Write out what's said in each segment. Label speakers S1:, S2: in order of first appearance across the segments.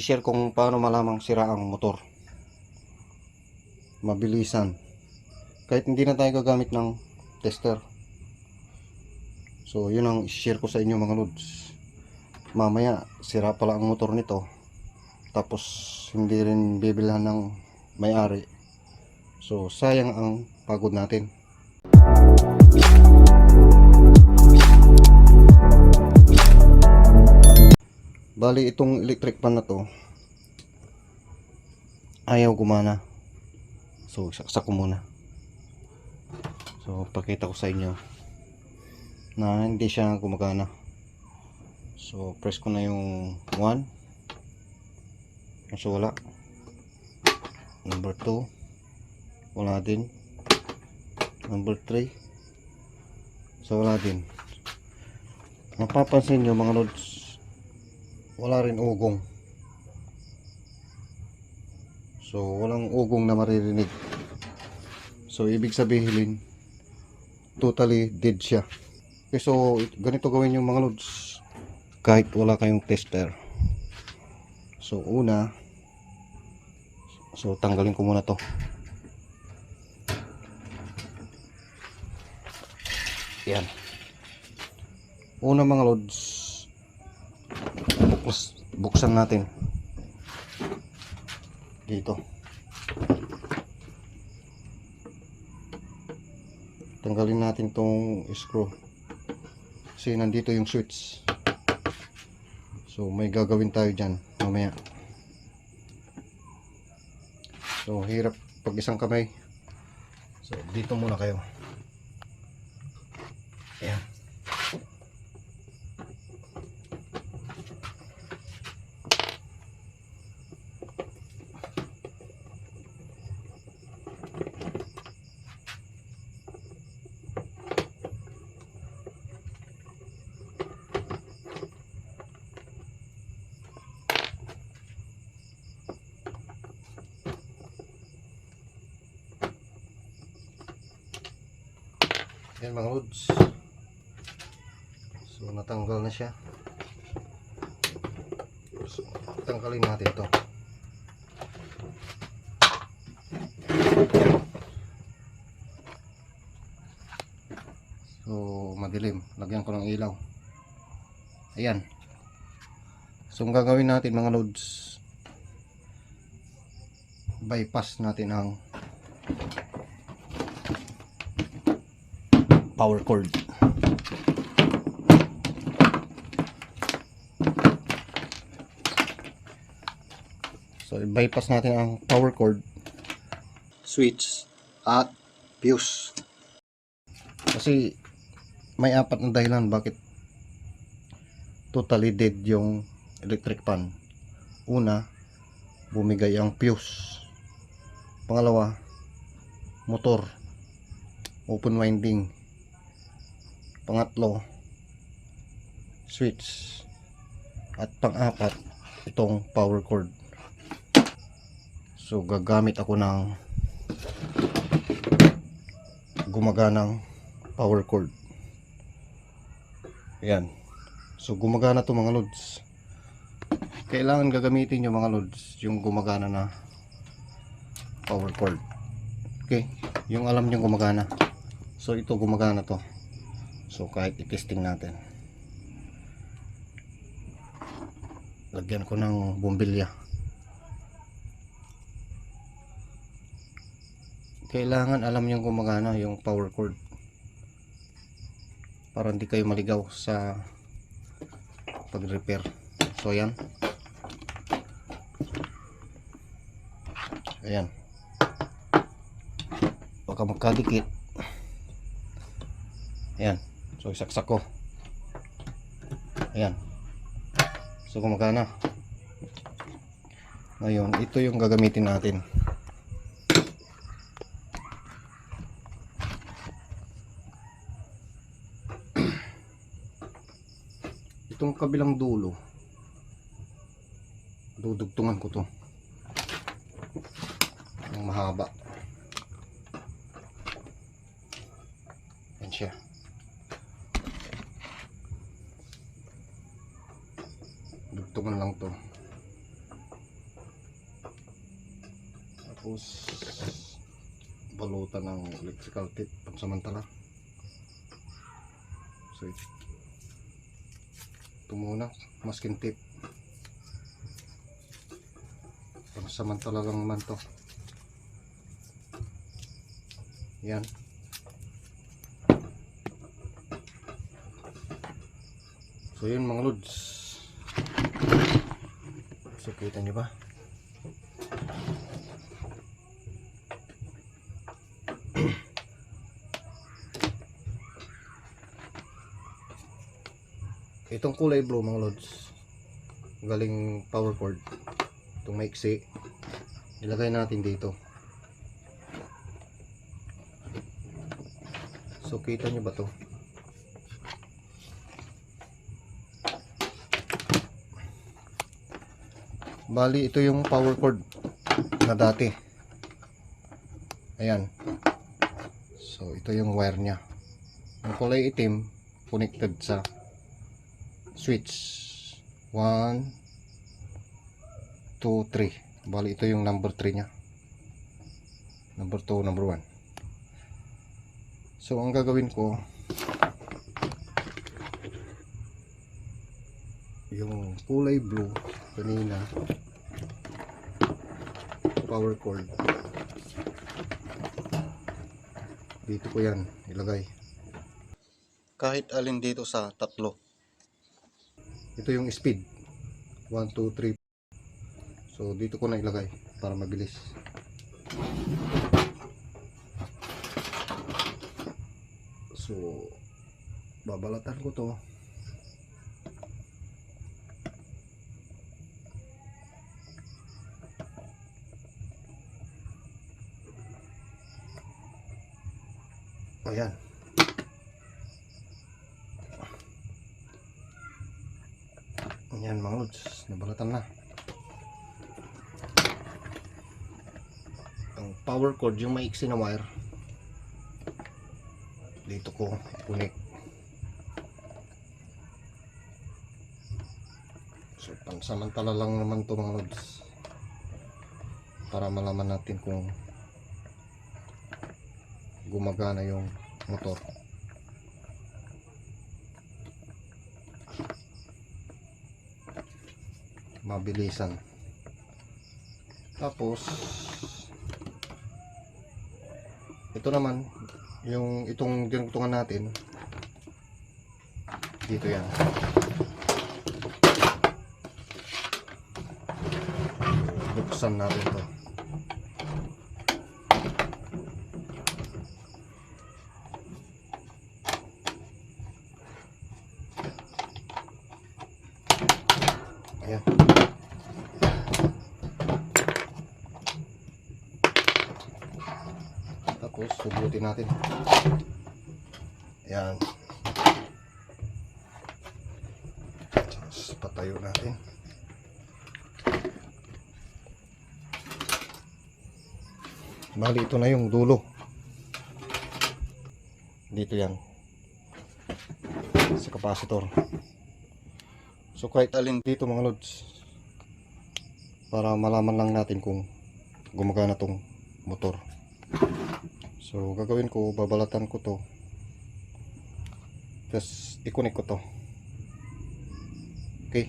S1: share kung paano malamang sira ang motor. Mabilisan. Kahit hindi na tayo gagamit ng tester. So, yun ang share ko sa inyo mga lods. Mamaya, sira pala ang motor nito. Tapos, hindi rin bibilhan ng may-ari. So, sayang ang pagod natin. Bali, itong electric pan na to, ayaw gumana. So, saksak ko muna. So, pakita ko sa inyo na hindi siya gumagana. So, press ko na yung 1. So, wala. Number 2. Wala din. Number 3. So, wala din. Mapapansin nyo mga lods, wala rin ugong. So, walang ugong na maririnig. So, ibig sabihin, totally dead siya. Okay, so, it- ganito gawin yung mga lods. Kahit wala kayong tester. So, una, so, tanggalin ko muna to. Yan. Una mga lods, bukas, buksan natin. Dito. Tanggalin natin tong screw. Kasi nandito yung switch. So may gagawin tayo dyan mamaya. So hirap pag isang kamay. So dito muna kayo. Ayan. Yan mga lods. So natanggal na siya. So, tanggalin natin to. So madilim. Lagyan ko ng ilaw. Ayan. So ang gagawin natin mga lods bypass natin ang power cord. So, bypass natin ang power cord, switch, at fuse. Kasi, may apat na dahilan bakit totally dead yung electric pan. Una, bumigay ang fuse. Pangalawa, motor, open winding. Pangatlo, switch. At pang-apat, itong power cord. So, gagamit ako ng gumaganang power cord. Ayan. So, gumagana to mga lods. Kailangan gagamitin yung mga lods, yung gumagana na power cord. Okay? Yung alam nyo gumagana. So, ito gumagana to. So kahit i-testing natin. Lagyan ko ng bumbilya. Kailangan alam niyo gumagana yung power cord. Para hindi kayo maligaw sa pag-repair. So yan. Ayan. Baka magkadikit. Ayan. So, isaksak ko. Ayan. So, gumagana. Ngayon, ito yung gagamitin natin. Itong kabilang dulo. Dudugtungan ko to. Yung mahaba. Yan siya. Dugtungan lang to. Tapos, balutan ng electrical tape pansamantala. So, ito muna, masking tape. Pansamantala lang naman to. Yan. So yun mga lods. So kita nyo ba? Itong kulay blue mga lods. Galing power cord. Itong maiksi. Ilagay natin dito. So kita nyo ba to? Bali, ito yung power cord na dati. Ayan. So, ito yung wire niya. Yung kulay itim, connected sa switch. 1, 2, 3. Bali, ito yung number 3 niya. Number 2, number 1. So, ang gagawin ko, yung kulay blue kanina power cord. Dito ko yan ilagay. Kahit alin dito sa tatlo. Ito yung speed. 1, 2, 3 so dito ko na ilagay para mabilis. So babalatan ko to Ayan. Ayan mga lods, nabalatan na. Ang power cord, yung maiksi na wire, dito ko kunik. So, pansamantala lang naman to mga lods. Para malaman natin kung gumagana yung motor. Mabilisan. Tapos ito naman yung itong dinugtungan natin dito yan. Buksan natin to. Ayan. Tapos, subutin natin. Ayan. Patayo natin. Bali, ito na yung dulo. Dito yan. Sa capacitor. So kahit alin dito mga lods para malaman lang natin kung gumagana tong motor. So gagawin ko babalatan ko to. Tapos i-connect ko to. Okay.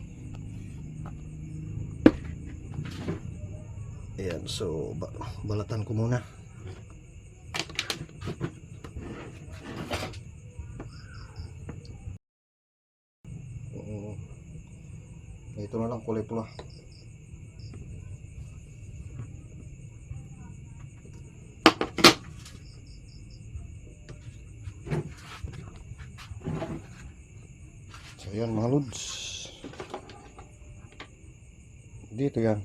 S1: Ayan, so ba balatan ko muna. Ito na lang kulay pula. So yan mga lods. Dito yan.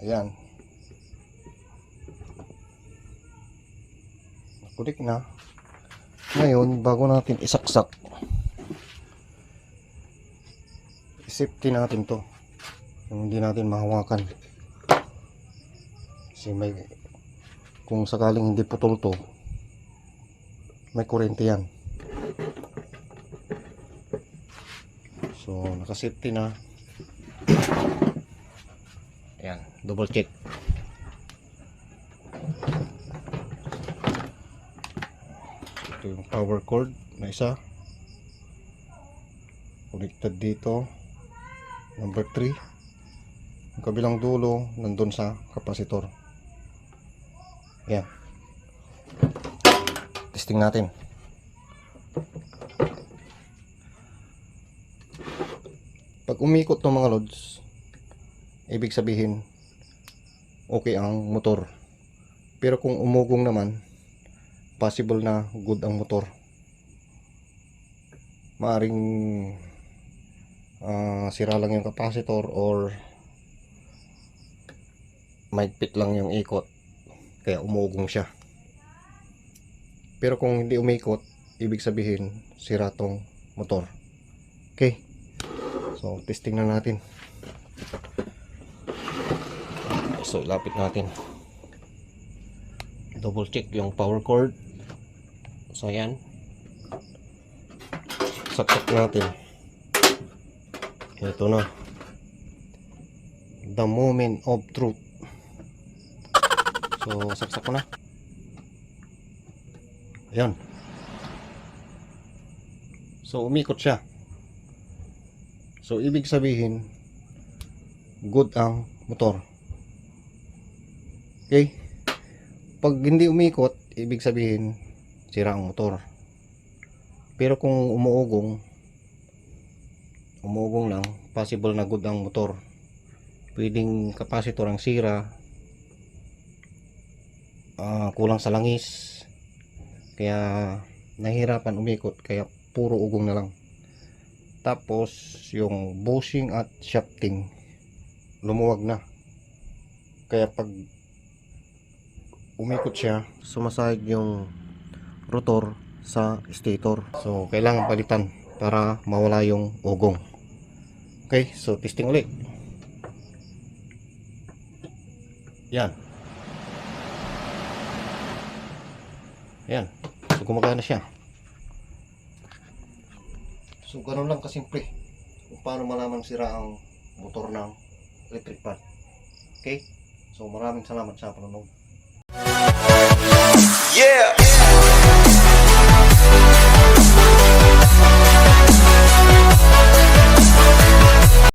S1: Ayan. Kulik na. Ngayon, bago natin isaksak, safety natin to. Yung hindi natin mahawakan. Kasi may, kung sakaling hindi putol to, may kurente yan. So, naka-safety na. Ayan, double check. Ito yung power cord na isa. Connected dito. Number 3. Yung kabilang dulo, nandun sa kapasitor. Ayan. Testing natin. Pag umikot ng mga loads, ibig sabihin, okay ang motor. Pero kung umugong naman, possible na good ang motor. Maaring ah, sira lang yung capacitor or maigpit lang yung ikot kaya umugong siya. Pero kung hindi umikot, ibig sabihin sira tong motor. Okay. So, testing na natin. So, lapit natin. Double check yung power cord. So, yan. Saksak natin. Ito na. The moment of truth. So, saksak ko na. Ayan. So, umikot siya. So, ibig sabihin, good ang motor. Okay? Pag hindi umikot, ibig sabihin, sira ang motor. Pero kung umuugong, umuugong lang, possible na good ang motor. Pwedeng capacitor ang sira, ah, kulang sa langis, kaya nahirapan umikot, kaya puro ugong na lang. Tapos, yung bushing at shafting, lumuwag na. Kaya pag umikot siya, sumasahig yung rotor sa stator. So, kailangan palitan para mawala yung ugong. Okay, so testing ulit. Yan. Yan. So, gumagana siya. So, ganun lang kasimple. Kung paano malaman sira ang motor ng electric fan. Okay? So, maraming salamat sa panonood.
S2: Yeah.